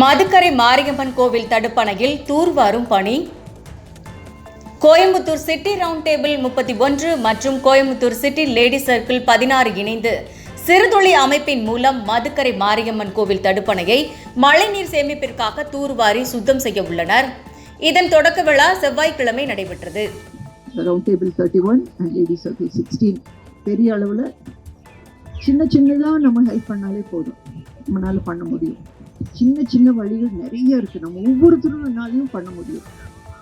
மதுக்கரை மாரியம்மன் கோவில் தடுப்பணையில் தூர்வாரும் பணி. கோயம்புத்தூர் சிட்டி ரவுண்ட் டேபிள் முப்பத்தி ஒன்று மற்றும் கோயம்புத்தூர் சிட்டி லேடி சர்க்கிள் பதினாறு இணைந்து சிறுதுளி அமைப்பின் மூலம் மதுக்கரை மாரியம்மன் கோவில் தடுப்பணையை மழைநீர் சேமிப்பிற்காக தூர்வாரி சுத்தம் செய்ய உள்ளனர். இதன் தொடக்க விழா செவ்வாய்க்கிழமை நடைபெற்றது. Round table thirty one and lady circle sixteen பெரிய அளவில் சின்ன சின்னதாக நம்ம ஹெல்ப் பண்ணாலே போதும். நம்மளால் பண்ண முடியும். சின்ன சின்ன வழிகள் நிறைய இருக்குது நம்ம ஒவ்வொருத்தரும்னாலையும் பண்ண முடியும்.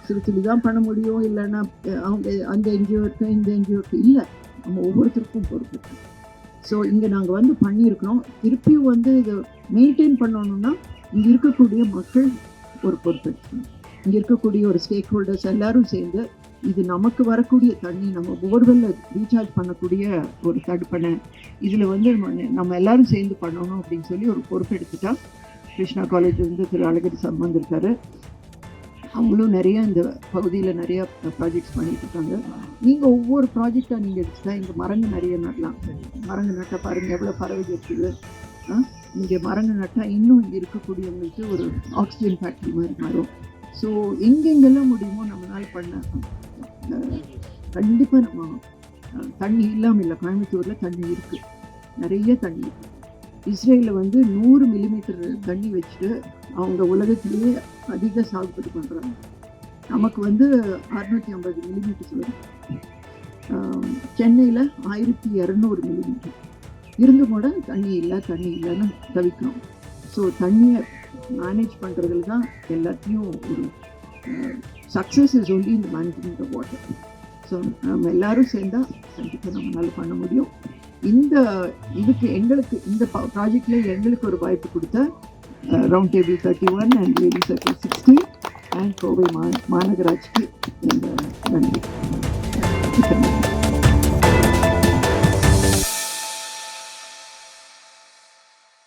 சிறு துளி தான் பண்ண முடியும். இல்லைன்னா அவங்க அந்த என்ஜிஓ இருக்கு இந்த என்ஜிஓ இருக்கு இல்லை நம்ம ஒவ்வொருத்தருக்கும் பொறுப்பு. ஸோ இங்கே நாங்கள் வந்து பண்ணியிருக்கிறோம். திருப்பியும் வந்து இதை மெயின்டைன் பண்ணணும்னா இங்கே இருக்கக்கூடிய மக்கள் ஒரு பொறுப்பு. இங்கே இருக்கக்கூடிய ஒரு ஸ்டேக் ஹோல்டர்ஸ் எல்லாரும் சேர்ந்து இது நமக்கு வரக்கூடிய தண்ணி நம்ம போர்வெல்ல ரீசார்ஜ் பண்ணக்கூடிய ஒரு தடுப்பணை இதில் வந்து நம்ம நம்ம எல்லாரும் சேர்ந்து பண்ணணும் அப்படின்னு சொல்லி ஒரு பொறுப்பெடுத்துட்டா கிருஷ்ணா காலேஜ்லேருந்து திரு அழகிரி சார் வந்திருக்காரு அவங்களும் நிறைய இந்த பகுதியில் நிறையா ப்ராஜெக்ட்ஸ் பண்ணிட்டு இருக்காங்க. நீங்கள் ஒவ்வொரு ப்ராஜெக்டாக நீங்கள் எடுத்துட்டா இங்கே மரங்கள் நிறைய நடலாம் மரங்கள் நட்டால் பாருங்கள் எவ்வளோ பறவை இருக்குது. இங்கே மரங்கள் நட்டால் இன்னும் இங்கே இருக்கக்கூடியவங்களுக்கு ஒரு ஆக்சிஜன் ஃபேக்ட்ரி மாதிரி மாறும். ஸோ எங்கெங்கெல்லாம் முடியுமோ நம்மளால் பண்ண கண்டிப்பாக நம்ம தண்ணி இல்லாமல் இல்லை கோயம்புத்தூரில் தண்ணி இருக்குது நிறைய தண்ணி இருக்குது இஸ்ரேலில் வந்து நூறு மில்லிமீட்டர் தண்ணி வச்சுட்டு அவங்க உலகத்திலேயே அதிக சாகுபடி பண்ணுறாங்க நமக்கு வந்து அறுநூற்றி ஐம்பது மில்லிமீட்டர்ஸ் வரும். சென்னையில் ஆயிரத்தி இரநூறு மில்லிமீட்டர் இருந்து கூட தண்ணி இல்லை தண்ணி இல்லைன்னு தவிக்கிறோம் ஸோ தண்ணியை மேனேஜ் பண்ணுறதுல தான் எல்லாத்தையும் ஒரு சக்ஸஸ் இஸ் ஒன்லி இந்த மேனேஜ்மெண்ட் ஆஃப் வாட்டர் ஸோ நம்ம எல்லாரும் சேர்ந்தால் கண்டிப்பாக நம்மளால் பண்ண முடியும். இந்த இதுக்கு எங்களுக்கு இந்த ப்ராஜெக்டில் எங்களுக்கு ஒரு வாய்ப்பு கொடுத்த round table thirty one and lady circle sixty and Kovai மா மாநகராட்சிக்கு எங்கள் நன்றி.